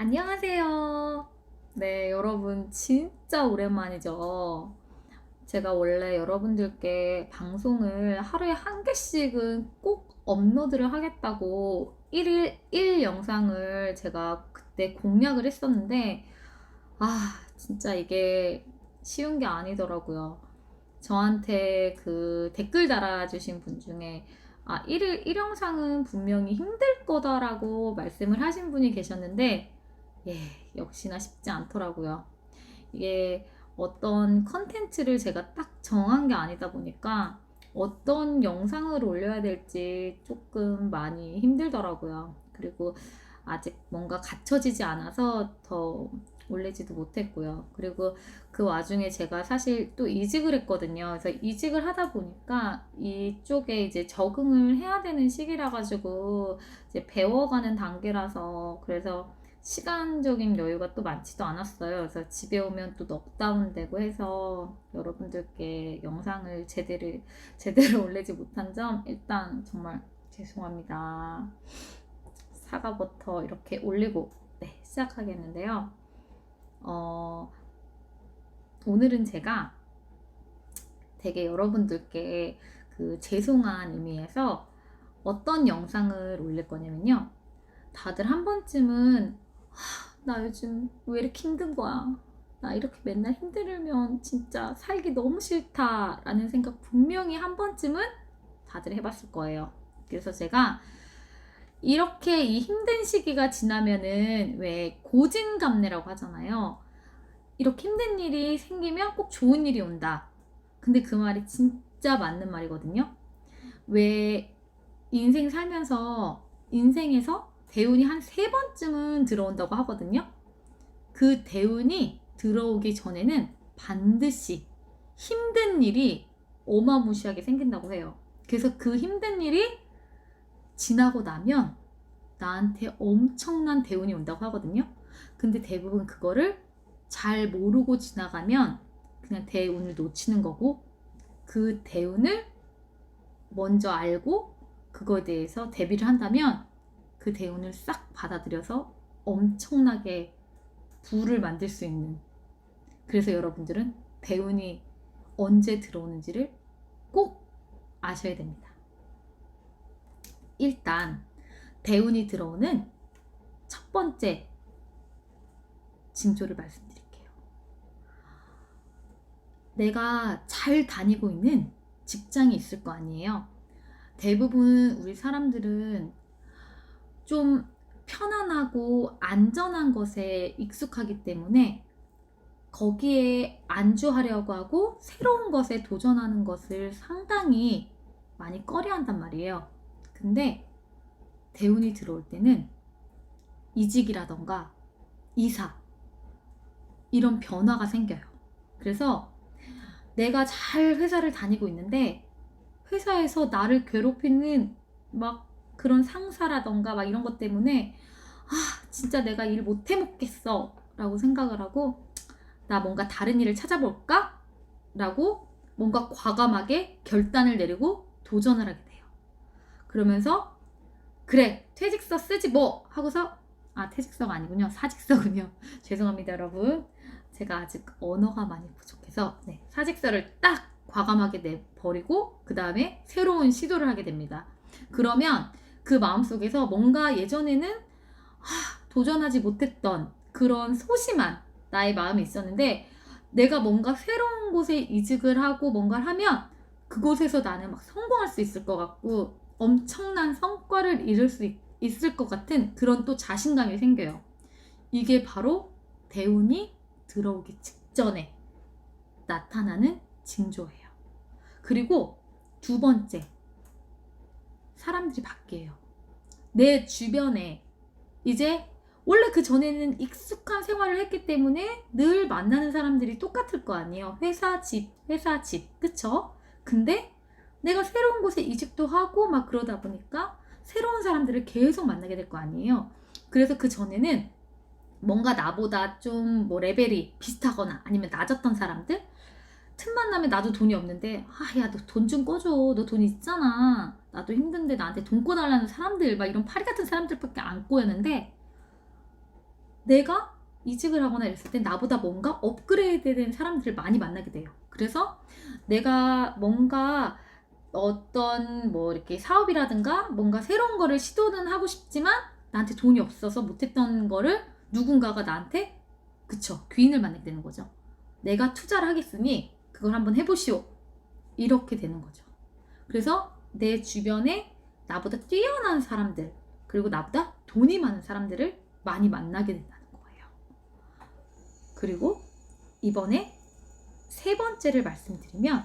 안녕하세요. 네, 여러분, 진짜 오랜만이죠. 제가 원래 여러분들께 방송을 하루에 한 개씩은 꼭 업로드를 하겠다고 1일 1 영상을 제가 그때 공약을 했었는데, 아, 진짜 이게 쉬운 게 아니더라고요. 저한테 그 댓글 달아주신 분 중에 아, 1일 1영상은 분명히 힘들 거다라고 말씀을 하신 분이 계셨는데, 예, 역시나 쉽지 않더라고요. 이게 어떤 컨텐츠를 제가 딱 정한 게 아니다 보니까 어떤 영상을 올려야 될지 조금 많이 힘들더라고요. 그리고 아직 뭔가 갖춰지지 않아서 더 올리지도 못했고요. 그리고 그 와중에 제가 사실 또 이직을 했거든요. 그래서 이직을 하다 보니까 이쪽에 이제 적응을 해야 되는 시기라 가지고 이제 배워가는 단계라서 그래서 시간적인 여유가 또 많지도 않았어요. 그래서 집에 오면 또 넉다운 되고 해서 여러분들께 영상을 제대로, 제대로 올리지 못한 점 일단 정말 죄송합니다. 사과부터 이렇게 올리고 네, 시작하겠는데요. 어, 오늘은 제가 되게 여러분들께 그 죄송한 의미에서 어떤 영상을 올릴 거냐면요. 다들 한 번쯤은 하, 나 요즘 왜 이렇게 힘든 거야? 나 이렇게 맨날 힘들면 진짜 살기 너무 싫다라는 생각 분명히 한 번쯤은 다들 해봤을 거예요. 그래서 제가 이렇게 이 힘든 시기가 지나면은 왜 고진감래라고 하잖아요. 이렇게 힘든 일이 생기면 꼭 좋은 일이 온다. 근데 그 말이 진짜 맞는 말이거든요. 왜 인생 살면서 인생에서 대운이 한 세 번쯤은 들어온다고 하거든요. 그 대운이 들어오기 전에는 반드시 힘든 일이 어마무시하게 생긴다고 해요. 그래서 그 힘든 일이 지나고 나면 나한테 엄청난 대운이 온다고 하거든요. 근데 대부분 그거를 잘 모르고 지나가면 그냥 대운을 놓치는 거고 그 대운을 먼저 알고 그거에 대해서 대비를 한다면 그 대운을 싹 받아들여서 엄청나게 부를 만들 수 있는 그래서 여러분들은 대운이 언제 들어오는지를 꼭 아셔야 됩니다. 일단 대운이 들어오는 첫 번째 징조를 말씀드릴게요. 내가 잘 다니고 있는 직장이 있을 거 아니에요. 대부분 우리 사람들은 좀 편안하고 안전한 것에 익숙하기 때문에 거기에 안주하려고 하고 새로운 것에 도전하는 것을 상당히 많이 꺼려 한단 말이에요. 근데 대운이 들어올 때는 이직이라던가 이사 이런 변화가 생겨요. 그래서 내가 잘 회사를 다니고 있는데 회사에서 나를 괴롭히는 막 그런 상사라던가 막 이런 것 때문에 아 진짜 내가 일 못 해 먹겠어. 라고 생각을 하고 나 뭔가 다른 일을 찾아볼까? 라고 뭔가 과감하게 결단을 내리고 도전을 하게 돼요. 그러면서 그래 퇴직서 쓰지 뭐! 하고서 아 퇴직서가 아니군요. 사직서군요. 죄송합니다 여러분. 제가 아직 언어가 많이 부족해서 네, 사직서를 딱 과감하게 내버리고 그 다음에 새로운 시도를 하게 됩니다. 그러면 그 마음속에서 뭔가 예전에는 하, 도전하지 못했던 그런 소심한 나의 마음이 있었는데 내가 뭔가 새로운 곳에 이직을 하고 뭔가를 하면 그곳에서 나는 막 성공할 수 있을 것 같고 엄청난 성과를 이룰 수 있, 있을 것 같은 그런 또 자신감이 생겨요. 이게 바로 대운이 들어오기 직전에 나타나는 징조예요. 그리고 두 번째, 사람들이 바뀌어요. 내 주변에 이제 원래 그 전에는 익숙한 생활을 했기 때문에 늘 만나는 사람들이 똑같을 거 아니에요. 회사, 집, 회사, 집. 그쵸? 근데 내가 새로운 곳에 이직도 하고 막 그러다 보니까 새로운 사람들을 계속 만나게 될 거 아니에요. 그래서 그 전에는 뭔가 나보다 좀 뭐 레벨이 비슷하거나 아니면 낮았던 사람들 틈만 나면 나도 돈이 없는데 아 야 너 돈 좀 꺼줘 너 돈 있잖아 나도 힘든데 나한테 돈 꺼달라는 사람들 막 이런 파리 같은 사람들밖에 안 꼬였는데 내가 이직을 하거나 이랬을 때 나보다 뭔가 업그레이드 된 사람들을 많이 만나게 돼요. 그래서 내가 뭔가 어떤 뭐 이렇게 사업이라든가 뭔가 새로운 거를 시도는 하고 싶지만 나한테 돈이 없어서 못했던 거를 누군가가 나한테 그쵸 귀인을 만나게 되는 거죠. 내가 투자를 하겠으니 그걸 한번 해보시오. 이렇게 되는 거죠. 그래서 내 주변에 나보다 뛰어난 사람들 그리고 나보다 돈이 많은 사람들을 많이 만나게 된다는 거예요. 그리고 이번에 세 번째를 말씀드리면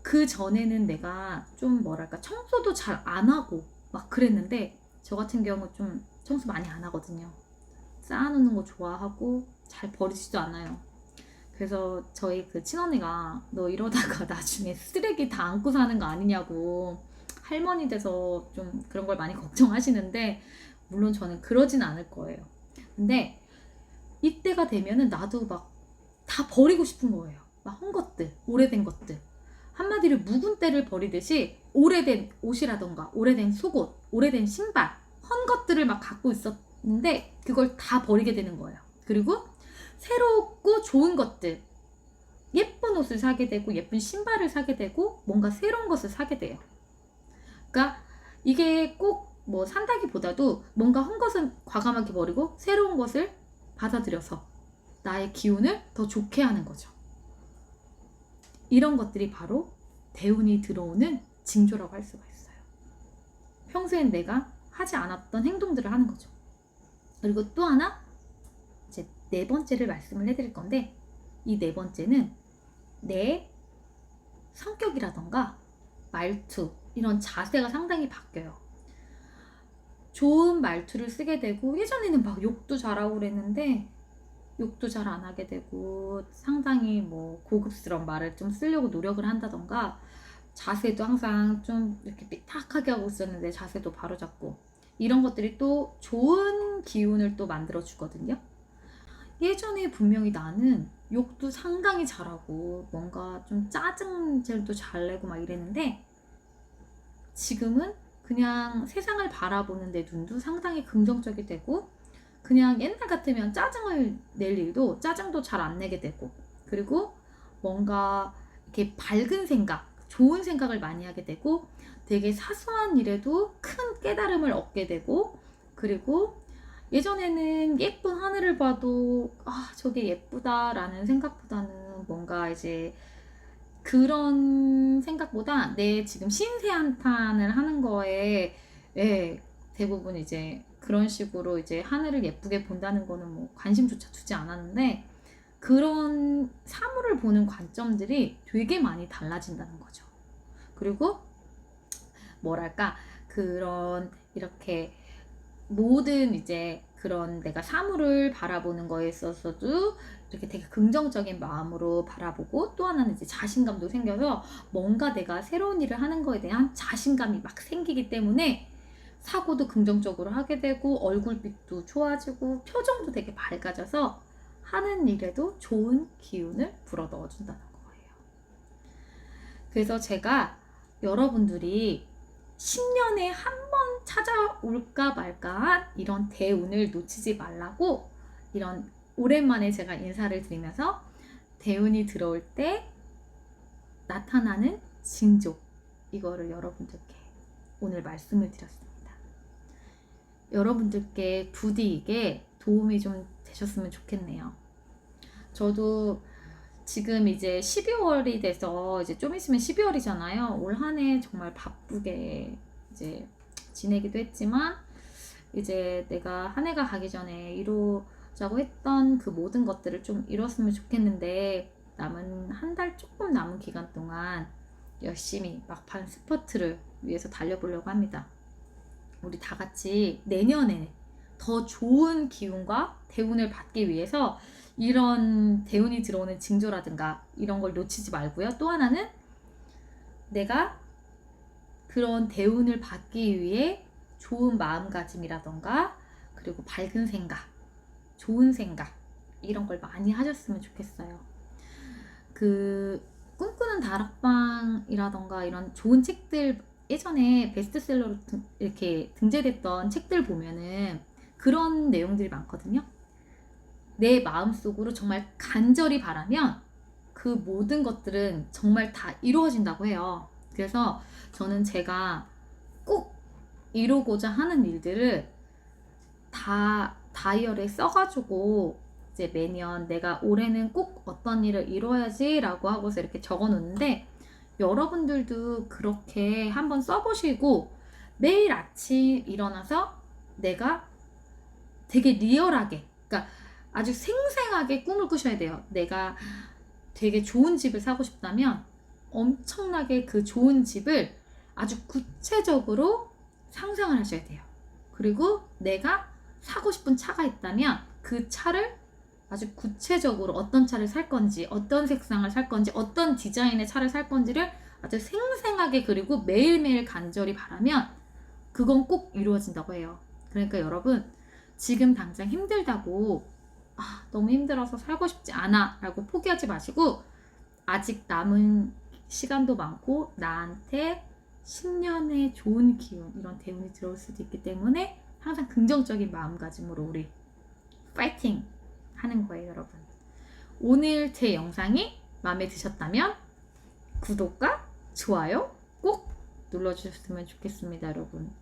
그 전에는 내가 좀 뭐랄까 청소도 잘 안 하고 막 그랬는데 저 같은 경우 좀 청소 많이 안 하거든요. 쌓아놓는 거 좋아하고 잘 버리지도 않아요. 그래서 저희 그 친언니가 너 이러다가 나중에 쓰레기 다 안고 사는 거 아니냐고 할머니 돼서 좀 그런 걸 많이 걱정하시는데 물론 저는 그러진 않을 거예요. 근데 이때가 되면은 나도 막 다 버리고 싶은 거예요. 막한 것들, 오래된 것들. 한마디로 묵은 때를 버리듯이 오래된 옷이라던가 오래된 속옷, 오래된 신발, 헌 것들을 막 갖고 있었는데 그걸 다 버리게 되는 거예요. 그리고 새롭고 좋은 것들, 예쁜 옷을 사게 되고 예쁜 신발을 사게 되고 뭔가 새로운 것을 사게 돼요. 그러니까 이게 꼭 뭐 산다기보다도 뭔가 한 것은 과감하게 버리고 새로운 것을 받아들여서 나의 기운을 더 좋게 하는 거죠. 이런 것들이 바로 대운이 들어오는 징조라고 할 수가 있어요. 평소엔 내가 하지 않았던 행동들을 하는 거죠. 그리고 또 하나 네 번째를 말씀을 해드릴 건데 이 네 번째는 내 성격이라던가 말투 이런 자세가 상당히 바뀌어요. 좋은 말투를 쓰게 되고 예전에는 막 욕도 잘하고 그랬는데 욕도 잘 안 하게 되고 상당히 뭐 고급스러운 말을 좀 쓰려고 노력을 한다던가 자세도 항상 좀 이렇게 삐딱하게 하고 있었는데 자세도 바로 잡고 이런 것들이 또 좋은 기운을 또 만들어 주거든요. 예전에 분명히 나는 욕도 상당히 잘하고 뭔가 좀 짜증질도 잘 내고 막 이랬는데 지금은 그냥 세상을 바라보는 내 눈도 상당히 긍정적이 되고 그냥 옛날 같으면 짜증을 낼 일도 짜증도 잘 안 내게 되고 그리고 뭔가 이렇게 밝은 생각, 좋은 생각을 많이 하게 되고 되게 사소한 일에도 큰 깨달음을 얻게 되고 그리고 예전에는 예쁜 하늘을 봐도 아 저게 예쁘다라는 생각보다는 뭔가 이제 그런 생각보다 내 지금 신세 한탄을 하는 거에 예, 대부분 이제 그런 식으로 이제 하늘을 예쁘게 본다는 거는 뭐 관심조차 두지 않았는데 그런 사물을 보는 관점들이 되게 많이 달라진다는 거죠. 그리고 뭐랄까 그런 이렇게 모든 이제 그런 내가 사물을 바라보는 거에 있어서도 이렇게 되게 긍정적인 마음으로 바라보고 또 하나는 이제 자신감도 생겨서 뭔가 내가 새로운 일을 하는 거에 대한 자신감이 막 생기기 때문에 사고도 긍정적으로 하게 되고 얼굴빛도 좋아지고 표정도 되게 밝아져서 하는 일에도 좋은 기운을 불어 넣어준다는 거예요. 그래서 제가 여러분들이 10년에 한번 찾아올까 말까한 이런 대운을 놓치지 말라고 이런 오랜만에 제가 인사를 드리면서 대운이 들어올 때 나타나는 징조 이거를 여러분들께 오늘 말씀을 드렸습니다. 여러분들께 부디 이게 도움이 좀 되셨으면 좋겠네요. 저도 지금 이제 12월이 돼서 이제 좀 있으면 12월이잖아요. 올 한 해 정말 바쁘게 이제 지내기도 했지만 이제 내가 한 해가 가기 전에 이루자고 했던 그 모든 것들을 좀 이뤘으면 좋겠는데 남은 한 달 조금 남은 기간 동안 열심히 막판 스퍼트를 위해서 달려보려고 합니다. 우리 다 같이 내년에 더 좋은 기운과 대운을 받기 위해서 이런 대운이 들어오는 징조라든가 이런 걸 놓치지 말고요. 또 하나는 내가 그런 대운을 받기 위해 좋은 마음가짐이라던가 그리고 밝은 생각, 좋은 생각 이런 걸 많이 하셨으면 좋겠어요. 그 꿈꾸는 다락방이라던가 이런 좋은 책들 예전에 베스트셀러로 등, 이렇게 등재됐던 책들 보면은 그런 내용들이 많거든요. 내 마음속으로 정말 간절히 바라면 그 모든 것들은 정말 다 이루어진다고 해요. 그래서 저는 제가 꼭 이루고자 하는 일들을 다 다이어리에 써가지고 이제 매년 내가 올해는 꼭 어떤 일을 이루어야지라고 하고서 이렇게 적어 놓는데 여러분들도 그렇게 한번 써보시고 매일 아침 일어나서 내가 되게 리얼하게, 그러니까 아주 생생하게 꿈을 꾸셔야 돼요. 내가 되게 좋은 집을 사고 싶다면 엄청나게 그 좋은 집을 아주 구체적으로 상상을 하셔야 돼요. 그리고 내가 사고 싶은 차가 있다면 그 차를 아주 구체적으로 어떤 차를 살 건지, 어떤 색상을 살 건지, 어떤 디자인의 차를 살 건지를 아주 생생하게 그리고 매일매일 간절히 바라면 그건 꼭 이루어진다고 해요. 그러니까 여러분, 지금 당장 힘들다고 아, 너무 힘들어서 살고 싶지 않아 라고 포기하지 마시고 아직 남은 시간도 많고 나한테 10년의 좋은 기운 이런 대운이 들어올 수도 있기 때문에 항상 긍정적인 마음가짐으로 우리 파이팅 하는 거예요 여러분. 오늘 제 영상이 마음에 드셨다면 구독과 좋아요 꼭 눌러주셨으면 좋겠습니다 여러분.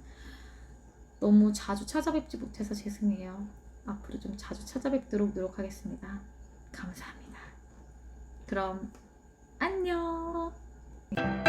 너무 자주 찾아뵙지 못해서 죄송해요. 앞으로 좀 자주 찾아뵙도록 노력하겠습니다. 감사합니다. 그럼 안녕 Bye.